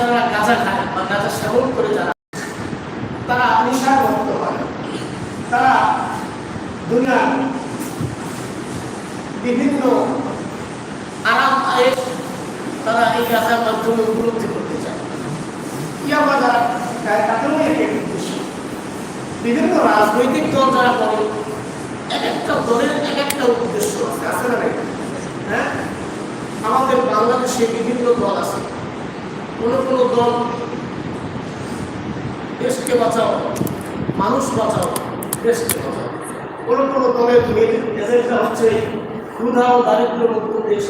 যারা গাঁজা খায় বা গাঁজা সেবন করে যারা তারা নেশার মুক্ত হয় তারা দুনিয়ার বিভিন্ন আরাম আয়ে তারা এই গাঁজার মাধ্যমে উপলব্ধি করতে চায় ইয়াবা যারা খায় তাদেরও এক এক উদ্দেশ্য বিভিন্ন রাজনৈতিক দল যারা করে এক একটা দলের এক একটা উদ্দেশ্য আছে আছে না নাই? হ্যাঁ আমাদের বাংলাদেশে বিভিন্ন দল আছে কোন কোন দল দেশকে বাঁচাও মানুষ বাঁচাও দেশকে বাঁচাও কোন কোন দলের মেন এজেন্ডা হচ্ছে ক্ষুধা ও দারিদ্র মুক্ত দেশ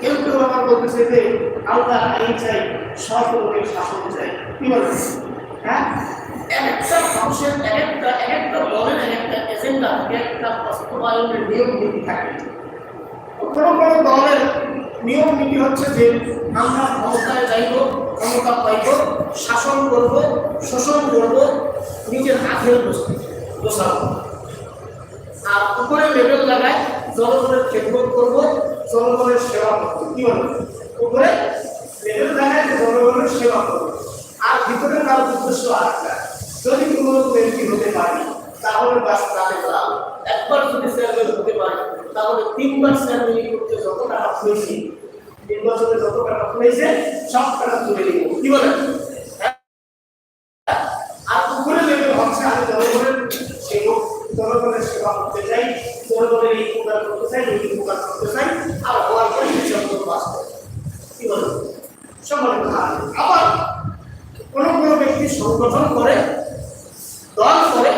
কেউ কেউ আবার বলতেছে যে, আল্লাহ আইন চাই সরকারের শাসন চাই। কি বলছে হ্যাঁ? কোনো কোনো দলের নিয়ম নীতি হচ্ছে যে, আমরা ক্ষমতায় যাইব, ক্ষমতা পাইব, শাসন করব, শোষণ করব, নিজের আখের বসাবো আর উপরে লেভেল লাগায় জনগণের খেদমত করব, জনগণের সেবা করব। কি বলে? উপরে লেভেল লাগায় যে জনগণের সেবা করব। আর ভিতরে তার উদ্দেশ্য আরেকটা যদি কোনো ব্যক্তি হতে পারি, তাহলে বাস তাহলে লাভ। একবার যদি চেয়ারম্যান হতে পারে, তাহলে তিনবার চেয়ারম্যান করতে যত টাকা তিন বছরে যত টাকা খুঁজেছে সব টাকা তুলে নিব। কি বলেন আর উপরে লেভেল হচ্ছে আমি জনগণের সেবক জনগণের সেবা করতে চাই জনগণের এই উপকার করতে চাই ওই উপকার করতে চাই আর হওয়ার পরে হিসাব করে বাস করে কি বলেন সম্মানিত হাত। আবার কোন কোন ব্যক্তি সংগঠন করে দল করে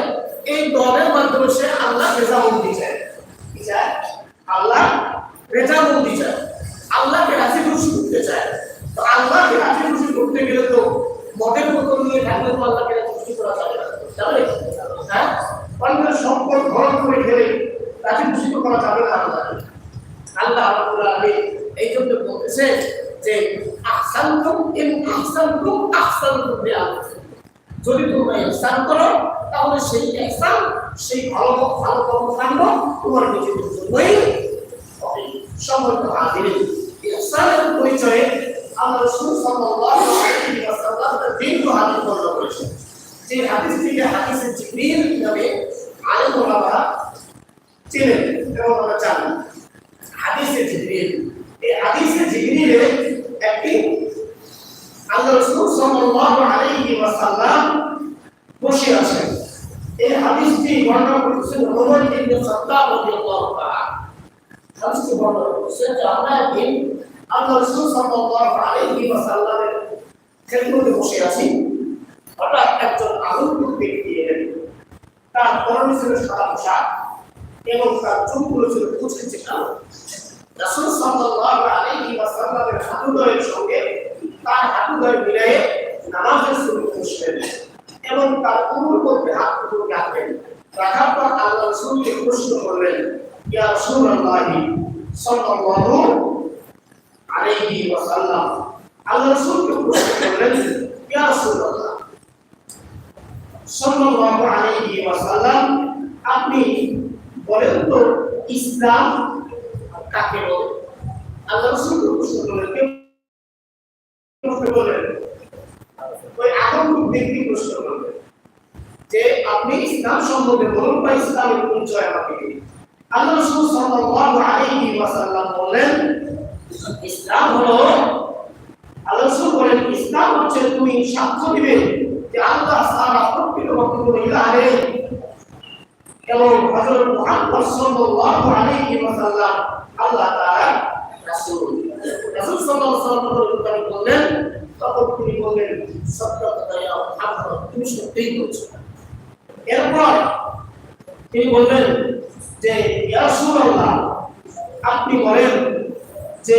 এই দলের মাধ্যমে সে আল্লাহ রেজামন্দি চায় কি চায় আল্লাহ রেজামন্দি চায় আল্লাহকে রাজি খুশি করতে চায় তো আল্লাহকে রাজি খুশি করতে গেলে তো মদের মতো নিয়ে থাকলে তো আল্লাহকে রাজি খুশি করা যাবে না যাবে হ্যাঁ অন্যের সম্পদ গ্রহণ করে খেলে রাজি খুশি তো করা যাবে না আল্লাহকে আল্লাহ রাব্বুল আলামিন এই বলতেছে যে আহসানতুম ইন আহসানতুম আহসানতুম লিআনফুসিকুম যদি তোমরা ইহসান করো, তাহলে সেই ইহসান, সেই ভালো ভালো কর্মকাণ্ড তোমার নিজেদের জন্যই হবে। সম্মানিত হাজিরিন ইহসানের পরিচয়ে আল্লাহ রাসূল সাল্লাল্লাহু আলাইহি ওয়াসাল্লাম দীর্ঘ হাদিস বর্ণনা করেছেন। যে হাদিস থেকে হাদিসে জিবরিল নামে আলেম ওলামারা চেনেন এবং আমরা জানি হাদিসে জিবরিল এই হাদিসে জিবরিলে একটি আল্লাহ রাসূল সাল্লাল্লাহু আলাইহি বসে আছেন এই হাদিসটি বর্ণনা করেছেন ওমর ইবনে খাত্তাব রাদিয়াল্লাহু তাআলা। হাদিসটি বর্ণনা করেছেন বসে আছি। হঠাৎ একজন আলোকিত ব্যক্তি তার পরনে ছিল এবং তার ছিল কুচকুচে কালো। রাসূল সাল্লাল্লাহু আলাইহি ওয়াসাল্লামের হাঁটুদয়ের সঙ্গে তার হাঁটুদয় মিলিয়ে নামাজের শুরু বসলেন এবং তার কোমর মধ্যে হাত দুটো রাখলেন রাখার পর আল্লাহ রাসূলকে প্রশ্ন করলেন, ইয়া রাসূলুল্লাহি সাল্লাল্লাহু আলাইহি ওয়াসাল্লাম। আল্লাহ রাসূলকে প্রশ্ন করলেন, ইয়া রাসূলুল্লাহ সাল্লাল্লাহু আলাইহি ওয়াসাল্লাম, আপনি বলেন তো, ইসলাম বলে। আল্লাহ রাসূল প্রশ্ন করলেন, কেউ প্রশ্ন ওই আগন্তুক ব্যক্তি প্রশ্ন করলেন যে, আপনি ইসলাম সম্বন্ধে বলুন বা ইসলামের পরিচয় আমাকে আল্লাহ রাসূল ইসলাম হলো বলেন, ইসলাম হচ্ছে তুমি সাক্ষ্য দিবে যে আল্লাহ এবং হযরত মুহাম্মদ সাল্লাল্লাহু আলাইহি ওয়াসাল্লাম, আল্লাহ তখন তিনি বললেন সত্য কথা তুমি সত্যিই বলছো। এরপর তিনি বললেন যে, ইয়া রাসূলুল্লাহ, আপনি বলেন যে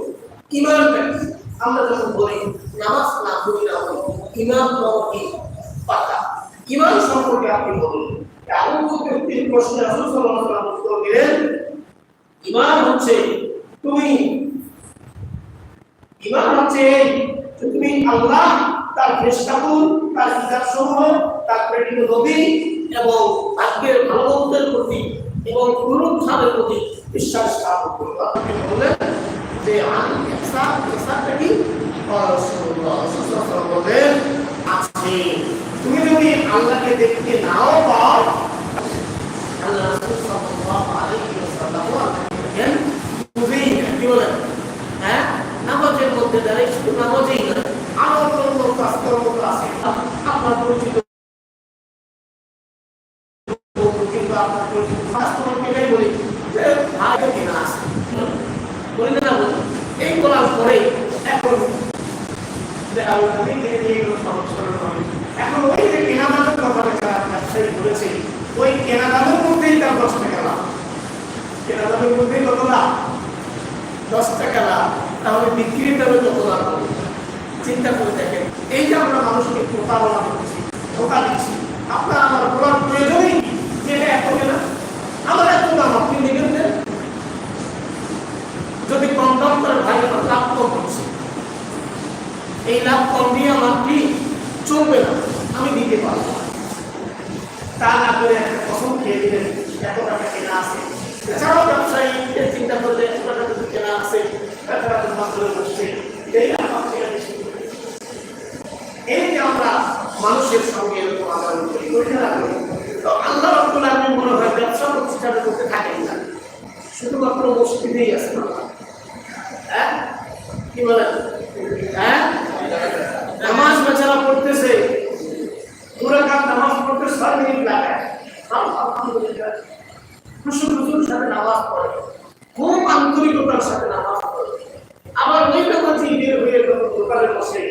ইমান আমরা যখন বলি নামাজ না পড়ি না ইমান কি পাতা ইমান সম্পর্কে আপনি বলুন। এমন ব্যক্তির প্রশ্নে রাসূল সাল্লাল্লাহু উত্তর দিলেন ইমান হচ্ছে তুমি ইমান হচ্ছে তুমি আল্লাহ, তার ফেরেশতাকুল তার কিতাব সমূহ তার প্রেরিত নবী এবং ভাগ্যের ভালোবাসের প্রতি এবং পুনরুত্থানের প্রতি বিশ্বাস স্থাপন করবে বললেন? তুমি হ্যাঁ? নামাজের মধ্যে দাঁড়াই শুধু নামাজেই না আরও অন্য কাজকর্ম আছে। আপনার পরিচিত বন্ধু কিংবা আপনার পরিচিত কাস্টমারকে এটাই বলি যে ভাই কেনা আছে বলি না বলি এখন এখন ওই যে ব্যবসায়ী বলেছে, ওই মধ্যেই তার দশ টাকা লাভ। মধ্যেই কত লাভ? দশ টাকা লাভ। তাহলে বিক্রির দামে কত লাভ চিন্তা করে দেখেন। এই যে আমরা মানুষকে প্রতারণা করছি ধোকা দিচ্ছি, আপনার আমার প্রয়োজনই আমার এত দাম, আপনি নেবেন দেন যদি দাম ভাই আমার লাভ কম হচ্ছে এই লাভ কম দিয়ে আমার কি চলবে না? আমি দিতে পারব। তা না করে একটা কসম খেয়ে দিলেন, এত টাকা কেনা আছে। এছাড়াও ব্যবসায়ী চিন্তা করলে এত টাকা যদি কেনা আছে এত টাকা মাত্র বসছে এই আমার থেকে বেশি। এই যে আমরা মানুষের সঙ্গে এরকম আচরণ করি করি না করি? তো আল্লাহ রব্বুল আলামিন মনে হয় ব্যবসা প্রতিষ্ঠানে করতে থাকেন না শুধুমাত্র মসজিদেই আছে না হ্যাঁ কি বলেন হ্যাঁ নামাজ বেচারা পড়তেছে দুরাকাত নামাজ পড়তে ছয় মিনিট লাগে আলহামদুলিল্লাহ খুশু খুশুর সাথে নামাজ পড়ে খুব আন্তরিকতার সাথে নামাজ পড়ে আবার ওই কথা বের হয়ে যখন দোকানে বসে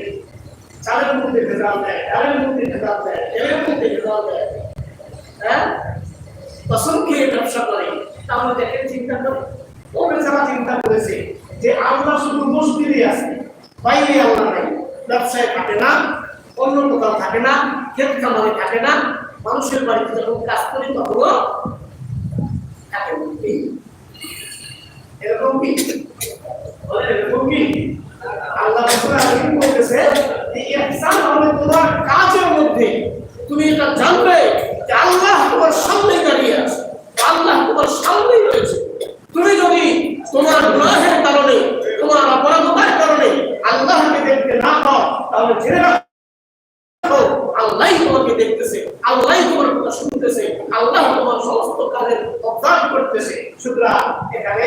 চালের মধ্যে ভেজাল দেয় ডালের মধ্যে ভেজাল দেয় তেলের মধ্যে ভেজাল দেয় হ্যাঁ কসম খেয়ে ব্যবসা করে তাহলে দেখেন চিন্তা করে ও বেচারা চিন্তা করেছে যে আল্লাহ শুধু মসজিদে আছে, বাইরে আল্লাহ নাই। ব্যবসায় থাকে না, অন্য কোথাও থাকে না, ক্ষেত খামারে থাকে না, মানুষের বাড়িতে যখন কাজ করি তখনও থাকে। এরকম কি? এরকম কি? আল্লাহ বলতেছে যে, ইহসান তোমার কাজের মধ্যে। তুমি এটা জানবে যে আল্লাহ তোমার সামনে দাঁড়িয়ে আছে। আল্লাহ তোমার সামনেই রয়েছে। তুমি যদি তোমার গুনাহের কারণে, তোমার অপরাধতার কারণে আল্লাহকে দেখতে না পাও, তাহলে জেনে রাখো আল্লাহ তোমাকে দেখতেছে আল্লাহ তোমার কথা শুনতেছে, আল্লাহ তোমার সমস্ত কাজের অবজার্ভ করতেছে। সুতরাং এখানে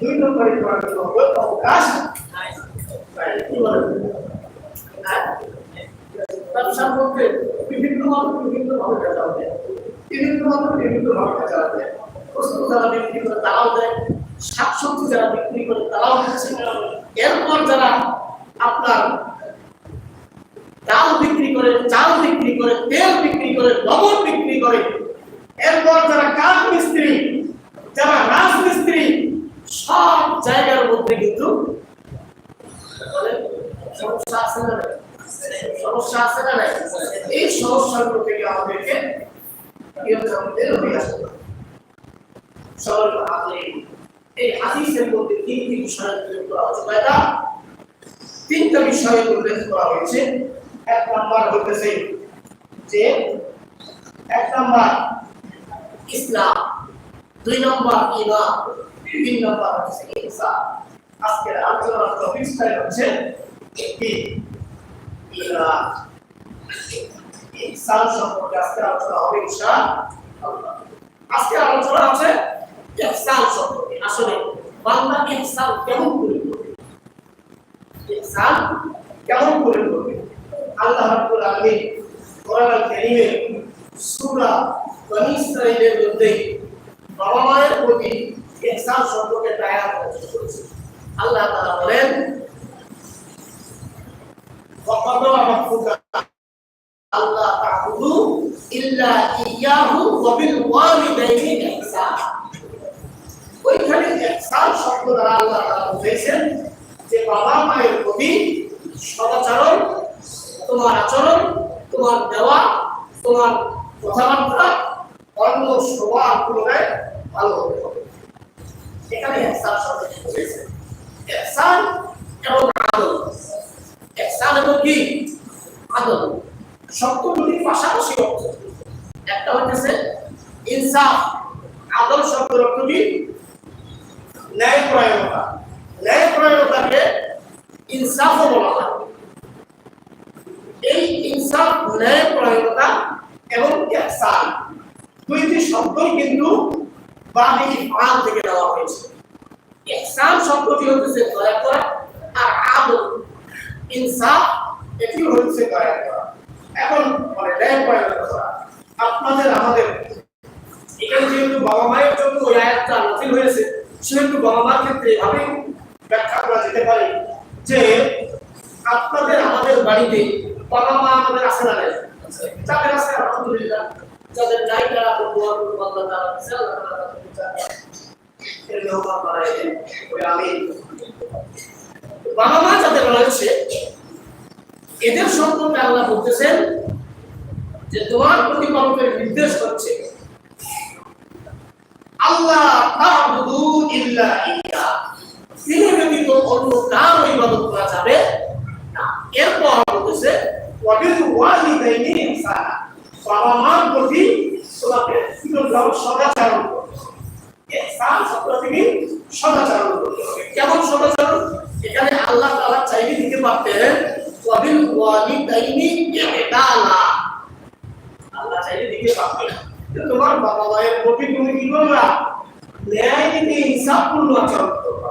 দুই নম্বরে জন্য অবকাশ। নাই বলেন হ্যাঁ? মধ্যে বিভিন্ন মানুষ বিভিন্ন ভাবে বিভিন্ন মানুষ বিভিন্ন ভাবে করে তারাও দেয় শাকসবজি যারা বিক্রি করে, তারাও দিচ্ছে এরপর যারা আপনার ডাল বিক্রি করে, চাল বিক্রি করে, তেল বিক্রি করে, লবণ বিক্রি করে, এরপর যারা কাঠ মিস্ত্রি, যারা রাজমিস্ত্রি সব জায়গার মধ্যে কিন্তু সমস্যা আছে না? সমস্যা আছে না? এই সমস্যাগুলো থেকে আমাদেরকে হবে। সরল হাতে এই হাদিসের মধ্যে তিনটি বিষয় উল্লেখ করা হয়েছে। কয়টা? তিনটা বিষয় উল্লেখ করা হয়েছে। এক নাম্বার হইতেছে যে, এক নাম্বার ইসলাম, দুই নম্বর ইমান তিন নম্বর হচ্ছে ইনসান আজকের আলোচনার টপিকটাই হচ্ছে ইনসান সম্পর্কে আজকে আলোচনা হবে ইনশাআল্লাহ। আজকে আলোচনা আছে ইহসান সম্পর্কে। আসলে বান্দা ইহসান কেমন করে করবে? ইহসান কেমন করে করবে? আল্লাহ রাব্বুল আলামিন কোরআন কারীমে সূরা বনী ইসরাঈলের মধ্যে বাবা মায়ের প্রতি ইহসান সম্পর্কে আয়াত করেছে আল্লাহ তাআলা বলেন এই ইনসাফ ন্যায় পরায়ণতা এবং ইহসান। দুইটি শব্দই কিন্তু বাণী ফান থেকে দেওয়া হয়েছে। ইহসান শব্দটি হচ্ছে দয়া করা আর আদল ইনসাফ, এটি হচ্ছে দয়া করা। এখন মানে ন্যায় পরায়ণতা করা আপনাদের, আমাদের। এখানে যেহেতু বাবা মায়ের জন্য ওই আয়াতটা নাজিল হয়েছে, সেহেতু বাবা মার ক্ষেত্রে এভাবেই ব্যাখ্যা করা যেতে পারে যে আপনাদের, আমাদের বাড়িতে বাবা মা আমাদের আছে না যাদের আছে আলহামদুলিল্লাহ, যাদের নাই তারা করুন আল্লাহ তাআলা আমিন। বাবা মা যাদের রয়েছে, এদের সম্পর্কে আল্লাহ বলতেছেন যে তোমার প্রতিপালকের নির্দেশ হচ্ছে, আল্লাহ তা'বুদু ইল্লা ইয়া। তিনি ব্যতীত অন্য কারও ইবাদত করা যাবে না। এরপর বলতেছে বাবা মার প্রতি তোমাকে সদাচরণ করতে হবে সদাচরণ করতে হবে। কেমন সদাচরণ? এখানে আল্লাহ তাআলা চাইলে দিতে পারতেন ওয়াবিল ওয়ালিদাইনি ইহসানা আল্লাহ চাইলে দিতে তোমার বাবা মায়ের প্রতি তুমি কি করবা? ন্যায় নীতি ইনসাফপূর্ণ আচরণ করবা।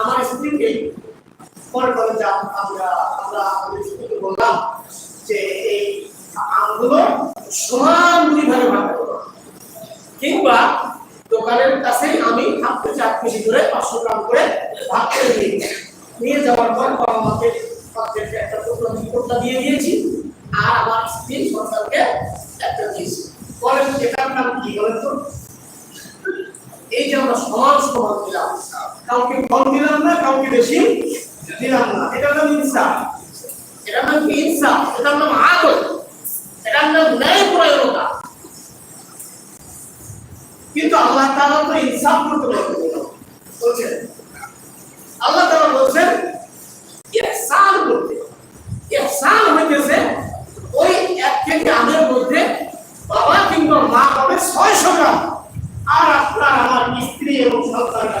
আমার স্ত্রীকে মনে করেন যে আমরা আমরা আমাদের স্ত্রীকে বললাম যে এই আমগুলো সমান দুই ভাগে ভাগ করো। কিংবা দোকানের কাছেই আমি কেজি আট কেজি করে পাঁচশো গ্রাম করে ভাগ করে দিই। নিয়ে যাওয়ার পর বাবা মাকে একটা টুকরা দিয়ে দিয়েছি আর আমার স্ত্রী সন্তানকে একটা দিয়েছি। বলেন, এটার নাম কি বলেন তো? এই যে আমরা সমান সমান দিলাম। কাউকে কম দিলাম না, কাউকে বেশি দিলাম না। এটার নাম ইনসাফ। এটার নাম ইনসাফ। এটার নাম আদল এটার নাম ন্যায় পরায়ণতা কিন্তু আল্লাহ তাআলা তো ইনসাফ করতে বলছেন বলছেন? আল্লাহ তাআলা বলছেন, ইহসান করতে। ইহসান হইতেছে ওই এক কেজি আমের মধ্যে বাবা কিংবা মা পাবে ছয়শো গ্রাম। আর আপনার আমার স্ত্রী এবং সন্তানরা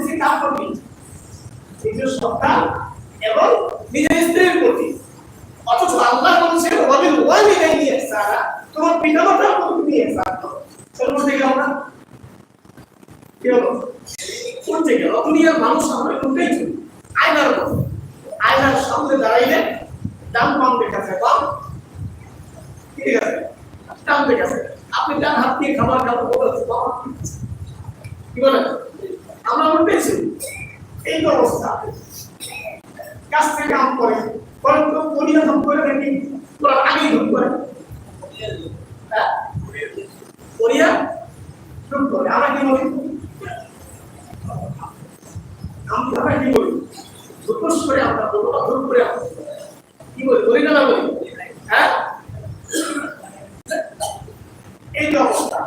করতেছি কার প্রতি নিজের সন্তান এবং নিজের স্ত্রীর প্রতি। অথচ আল্লাহ বলছেন, ওয়াবিল ওয়ালিদাইনি ইহসানা। তোমার পিতামাতার প্রতি তুমি ইহসান করো। চলো বলতে গেল না। কি হলো? উঠতে গেল। দুনিয়ার মানুষ আমরা উঠতেই চলি আয়নার মতো আয়নার সামনে দাঁড়াইলে ডান দেখা যায় বাম। ঠিক আছে? ডান যায় আপনি ডান হাত দিয়ে খাবার দিয়ে খাচ্ছেন। কি বলেন? আমরা চলি এই অবস্থা। কাছ থেকে আম করে বলেন তো দুনিয়া ধম করে নাকি? তোরা আগেই ধম করে। হ্যাঁ করে। আমরা কি বলি? আমরা কি বলি? করে আমরা ধম করে কি বলি? বলি না বলি। হ্যাঁ? এই অবস্থা।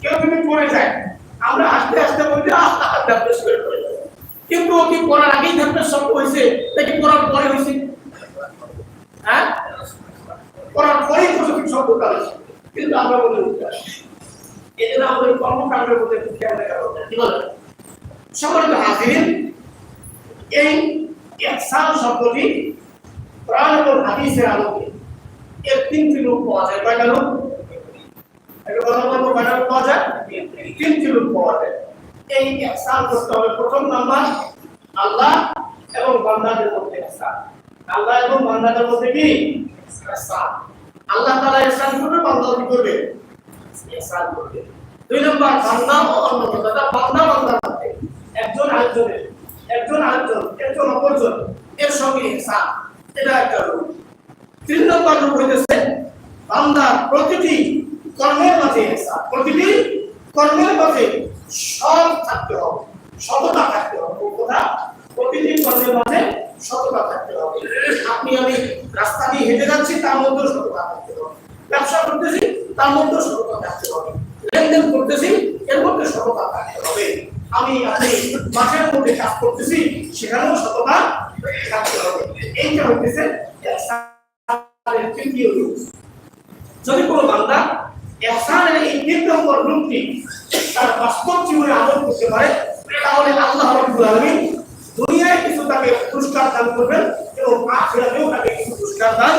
কেউ যদি পড়ে যায় আমরা আস্তে আস্তে বলি ড্যাপলেস করে। কিন্তু ও কি পড়ার আগেই ড্যাপলেস শব্দ হয়েছে? নাকি পড়ার পরে হয়েছে? হ্যাঁ? পড়ার পরেই প্রসঙ্গিক শব্দটা হয়েছে কিন্তু আমরা বলি। এই জন্য আমাদের কর্মকাণ্ডের মধ্যে একটু খেয়াল রাখা দরকার। কি বলেন হাজিরিন এই ইহসান শব্দটি কোরআন এবং হাদিসের আলোকে এর তিনটি রূপ পাওয়া যায়। কয়টা রূপ একটা কথা বলব কয়টা পাওয়া যায়? পাওয়া এই করতে হবে। প্রথম নাম্বার, আল্লাহ এবং বান্দাদের মধ্যে আল্লাহ এবং বান্দাদের মধ্যে কি? আল্লাহ করবে, বান্দা কি করবে? করবে। দুই বান্দা ও অন্য বান্দা। বান্দা বান্দার মধ্যে একজন আরেকজনের, একজন আরেকজন, একজন অপরজন, এর সঙ্গে ইহসান এটা একটা রূপ। তিন নম্বর রূপ হইতেছে, বান্দার প্রতিটি কর্মের মাঝে প্রতিটি কর্মের মাঝে সৎ থাকতে হবে, সততা থাকতে হবে। কথা প্রতিটি কর্মের মাঝে সততা থাকতে হবে। আপনি আমি রাস্তা দিয়ে হেঁটে যাচ্ছি, তার মধ্যে সততা থাকতে হবে। ব্যবসা করতেছি, তার মধ্যে সততা থাকতে হবে। লেনদেন করতেছি, এর মধ্যে সততা থাকতে হবে। আমি আপনি মাঠের মধ্যে কাজ করতেছি, সেখানেও সততা থাকতে হবে। এইটা হইতেছে তৃতীয় যদি কোনো বান্দা ইহসানের এই তিন নম্বর রূপটি তার বাস্তব জীবনে আদর করতে পারে, তাহলে আল্লাহ রব্বুল আলমিন দুনিয়ায় কিছু তাকে পুরস্কার দান করবেন এবং আখিরাতেও তাকে কিছু পুরস্কার দান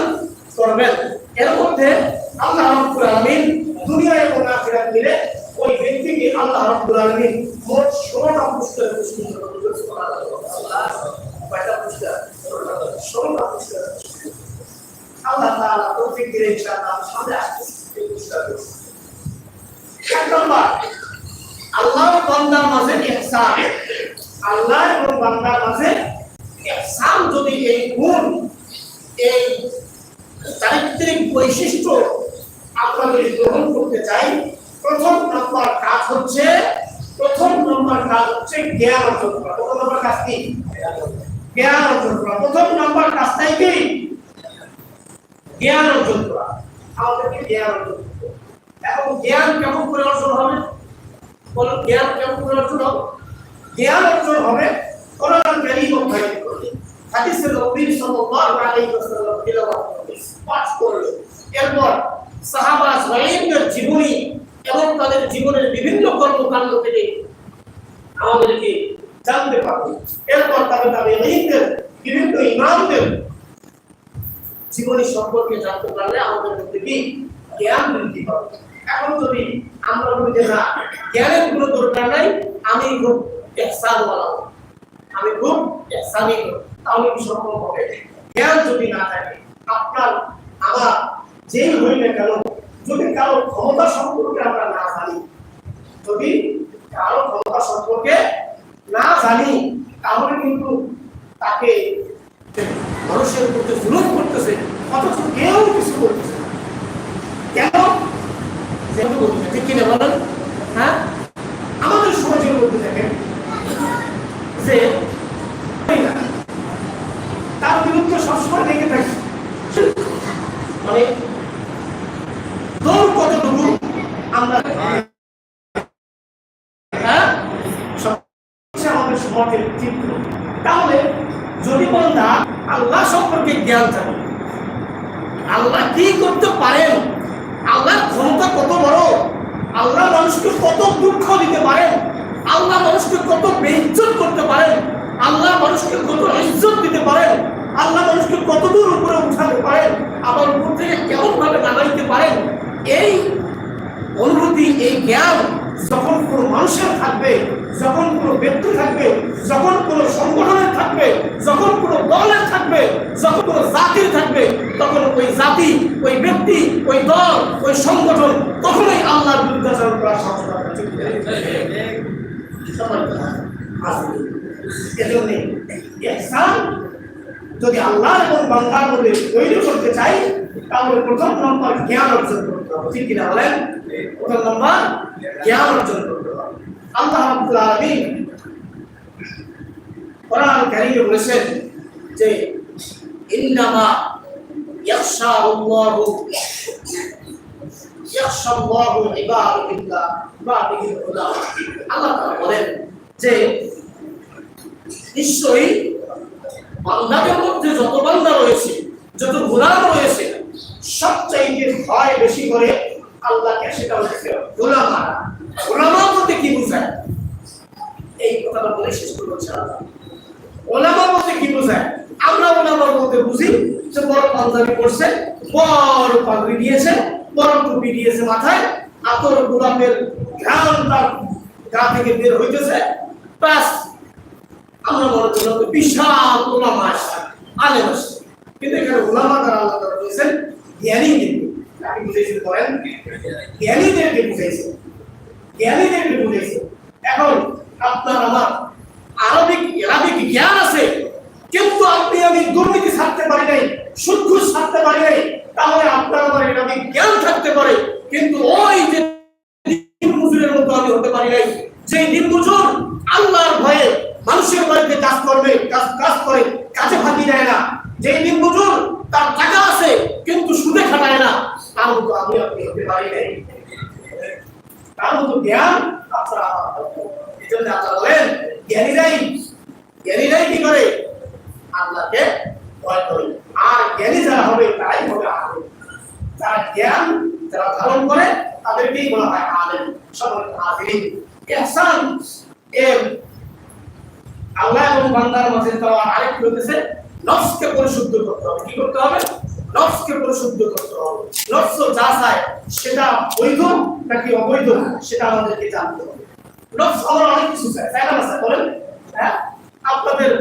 করবেন। এর মধ্যে আল্লাহ রব্বুল আলমিন দুনিয়া এবং আখিরাত মিলে ওই ব্যক্তিকে আল্লাহ রব্বুল আলামিন মোট 16টা পুরস্কার পুরস্কৃত করবেন সুবহানাল্লাহ কয়টা পুরস্কার 16টা পুরস্কার আল্লাহ তাআলা তৌফিক দিলে ইনশাআল্লাহ সামনে আসতেছে এই পুরস্কারগুলো এক নম্বর আল্লাহ বান্দার মাঝে ইহসান আল্লাহ এবং বান্দার মাঝে ইহসান যদি এই গুণ এই চারিত্রিক বৈশিষ্ট্য আমরা যদি গ্রহণ করতে চাই প্রথম নম্বর কাজ হচ্ছে প্রথম নম্বর কাজ হচ্ছে জ্ঞান অর্জন করা প্রথম নম্বর কাজ কি জ্ঞান অর্জন করা প্রথম নম্বর কাজটাই কি জ্ঞান অর্জন করা আমাদেরকে জ্ঞান অর্জন করতে হবে। এখন জ্ঞান কেমন করে অর্জন হবে? বলো, জ্ঞান কেমন করে অর্জন হবে? জ্ঞান অর্জন হবে কোরআন কারীম অধ্যয়ন করলে হাদিসের নবী সাল্লাল্লাহু আলাইহি ওয়াসাল্লাম তিলাওয়াত করলে পাঠ করলে এরপর সাহাবা সালাইনদের জীবনী এবং তাদের জীবনের বিভিন্ন কর্মকাণ্ড থেকে আমাদেরকে জানতে পারবে। এরপর তাদের তাবেঈনদের, বিভিন্ন ইমামদের জীবনী সম্পর্কে জানতে পারলে আমাদের মধ্যে কি জ্ঞান বৃদ্ধি পাবে। এখন যদি আমরা বলি না, জ্ঞানের কোনো দরকার নাই, আমি খুব এহসান বানাবো আমি খুব এহসানি তাহলে কি সম্ভব হবে? জ্ঞান যদি না থাকে, আপনার আমার যেই হই না কেন, যদি কারও ক্ষমতা সম্পর্কে আমরা না জানি, যদি কারও ক্ষমতা সম্পর্কে না জানি, তাহলে কিন্তু তাকে মানুষের উপর জুলুম করতেছে, অথচ কেউ কিছু করতেছে কেন? হ্যাঁ আমাদের সমাজের মধ্যে দেখেন যে। তার বিরুদ্ধে সবসময় লেগে থাকে মানে দৌড় কতটুকু আমরা হ্যাঁ সব হচ্ছে আমাদের সমাজের চিত্র তাহলে যদি বন্ধা আল্লাহ সম্পর্কে জ্ঞান থাকে আল্লাহ কি করতে পারেন আল্লাহর ক্ষমতা কত বড় আল্লাহ মানুষকে কত দুঃখ দিতে পারেন? আল্লাহ মানুষকে কত বেইজ্জত করতে পারেন? আল্লাহ মানুষকে কত ইজ্জত দিতে পারেন? আল্লাহ মানুষকে কত দূর উপরে উঠাতে পারেন? আবার উপর থেকে কেমনভাবে নামাইতে পারেন? এই অনুভূতি, এই জ্ঞান যখন কোনো মানুষের থাকবে, যখন কোনো ব্যক্তি থাকবে, যখন কোনো সংগঠনের থাকবে, যখন কোনো দলের থাকবে, যখন কোনো জাতির থাকবে, তখন ওই জাতি, ওই ব্যক্তি, ওই দল, ওই সংগঠন তখনই আল্লাহর বিরুদ্ধাচরণ করার সাহস এজন্য যদি আল্লাহ এবং বান্দার মধ্যে তৈরি করতে চাই, তাহলে প্রথম নম্বর জ্ঞান অর্জন করতে হবে। কিনা বলেন? প্রথম নম্বর জ্ঞান অর্জন করতে হবে। আল্লাহ রাব্বুল আলামিন কোরআন কারীমে বলেছেন যে, ইন্নামা ইয়াখশাল্লাহু ইবাদাতিল্লাহ ইবাদিহিল উলামা আল্লাহ তাআলা বলেন যে, নিশ্চয়ই বান্দাদের মধ্যে যত বান্দা রয়েছে, যত গোলাম রয়েছে, সবচাইতে ভয় বেশি করে আল্লাহকে সেটা হচ্ছে গোলামা। গোলামা বলতে কি বোঝায়? এই কথাটা বলে শেষ করব ওলামা বলতে কি বোঝায়? আমরা ওলামা বলতে বুঝি যে বড় পাঞ্জাবি পড়ছে বড় পাগড়ি দিয়েছে, বড় টুপি দিয়েছে মাথায়, আতর গোলাপের ঘ্রাণ তার গা থেকে বের হইতেছে। ব্যাস আমরা মনে করলাম বিশাল ওলামা আসছে আলেম আসছে কিন্তু এখানে ওলামা দ্বারা আল্লাহ তাআলা বলেছেন, জ্ঞানী কিন্তু আপনি বুঝেছেন বলেন। জ্ঞানীদেরকে বুঝাইছে জ্ঞানীদেরকে বুঝাইছে এখন আপনার আমার আরবিক আরবিক জ্ঞান আছে, কিন্তু আপনি আমি দুর্নীতি ছাড়তে পারি নাই ঘুষ ছাড়তে পারি নাই, তাহলে আপনার আমার আরবিক জ্ঞান থাকতে পারে, কিন্তু ওই যে মতো আমি হতে পারি নাই যে দিন মজুর আল্লাহর ভয়ে বাড়িতে কাজ করবে, কাজ কাজ করে কাজে ফাঁকি দেয় না। যে দিন মজুর তার টাকা আছে, কিন্তু সুদে খাটায় না। তার মতো আমি আপনি হতে পারি নাই। তার মতো জ্ঞান আপনারা কি করে? আল্লাহকে ভয় করে। আর জ্ঞানী যারা হবে, তারাই হবে আলেম। যারা জ্ঞান, যারা ধারণ করে, তাদেরকেই বলা হয় আলেম। ইহসান এর আল্লাহ এবং বান্দার মাঝে দেওয়া আরেকটি হতেছে নফসকে পরিশুদ্ধ করতে হবে। কি করতে হবে? নফসকে পরিশুদ্ধ করতে হবে। নফস যা চায়, সেটা বৈধ নাকি অবৈধ? সেটা আমাদেরকে জানতে হবে। নফস আমার অনেক কিছু চায়। তাই না স্যার বলেন। হ্যাঁ? আপনাদের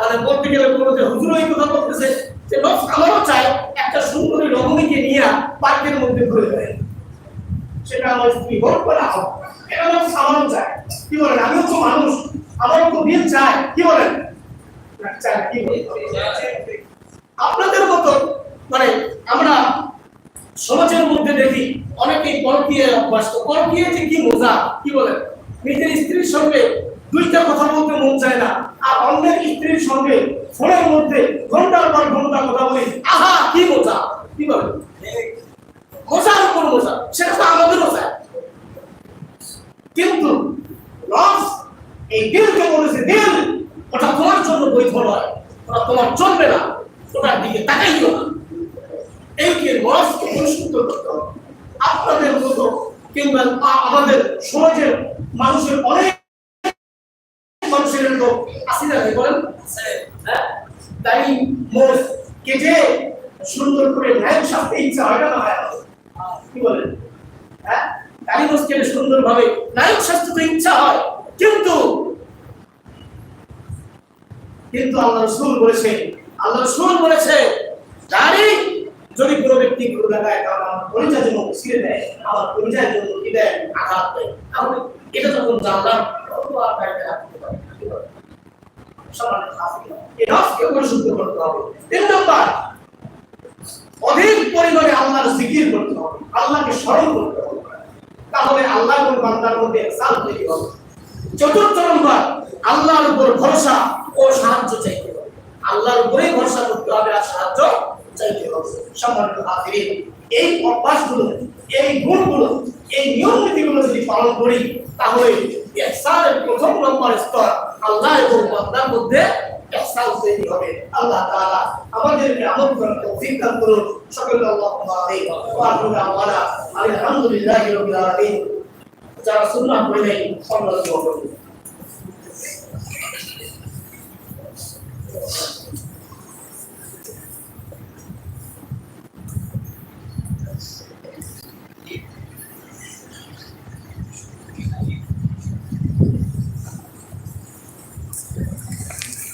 মানে বলতে গেলে যে হুজুর ওই কথা বলতেছে যে নফস আমারও চায়, একটা সুন্দরী রমণীকে নিয়ে পার্কের মধ্যে ঘুরে বেড়ায় সেটা আমার স্ত্রী হোক বা না হোক এটা আমার সামান্য চায়। কি বলেন? আমিও তো মানুষ। আমারও চায়, কি বলেন? আপনাদের মতো মানে আমরা সমাজের মধ্যে দেখি, অনেকেই পরকীয় অভ্যস্ত। পরকীয় যে কি মজা, কি বলেন? নিজের স্ত্রীর সঙ্গে দুইটা কথা বলতে মন চায় না, আর অন্যের স্ত্রীর সঙ্গে ফোনের মধ্যে ঘণ্টার পর ঘণ্টা কথা বলি, আহা, কি মজা, কি বলেন? মজার উপর মজা, সেটা তো আমাদেরও চায়। কিন্তু লস এই দিলকে বলেছে, দিল, ওটা তোমার জন্য বৈধ নয়, ওটা তোমার চলবে না ওটার দিকে তাকাইও না। এই যে লসকে পরিশুদ্ধ করতে আপনাদের মতো কিংবা আমাদের সমাজের মানুষের অনেক মানুষের লোক আছে না বলেন হ্যাঁ? তাই মোষ কেটে সুন্দর করে ন্যায় সাথে ইচ্ছা হয় না কি বলেন? হ্যাঁ? দাড়ি মোষ কেটে সুন্দর ভাবে নায়ক শাস্ত্র ইচ্ছা হয়। কিন্তু কিন্তু আল্লাহ রসুল বলেছে, আল্লাহ রসুল বলেছে যদি কোনো ব্যক্তি কোনো তাহলে আমার পরিচয় জন্য দেয়, আমার জন্য কি দেয়? আঘাত দেয়। তাহলে এটা যখন জানলাম, তখন আর অধিক পরিমাণে আল্লাহর জিকির করতে হবে। আল্লাহকে স্মরণ করতে হবে। তাহলে আল্লাহ মধ্যে চতুর্থ নম্বর, আল্লাহর উপর ভরসা ও সাহায্য চাইতে হবে। আল্লাহর উপরেই ভরসা করতে হবে আর সাহায্য চাইতে হবে। সম্মানিত হাজিরিন, এই অভ্যাসগুলো, এই গুণগুলো এই নিয়ম নীতিগুলো যদি পালন করি, তাহলে ইহসানের প্রথম নম্বর স্তর আল্লাহ এবং বান্দার মধ্যে ইহসান তৈরি হবে। আল্লাহ তাআলা আমাদেরকে আমল করার তৌফিক করুন। সকলকে রাব্বিল আলামিন। যারা সুন্নাহ বলে সমালোচনা করবে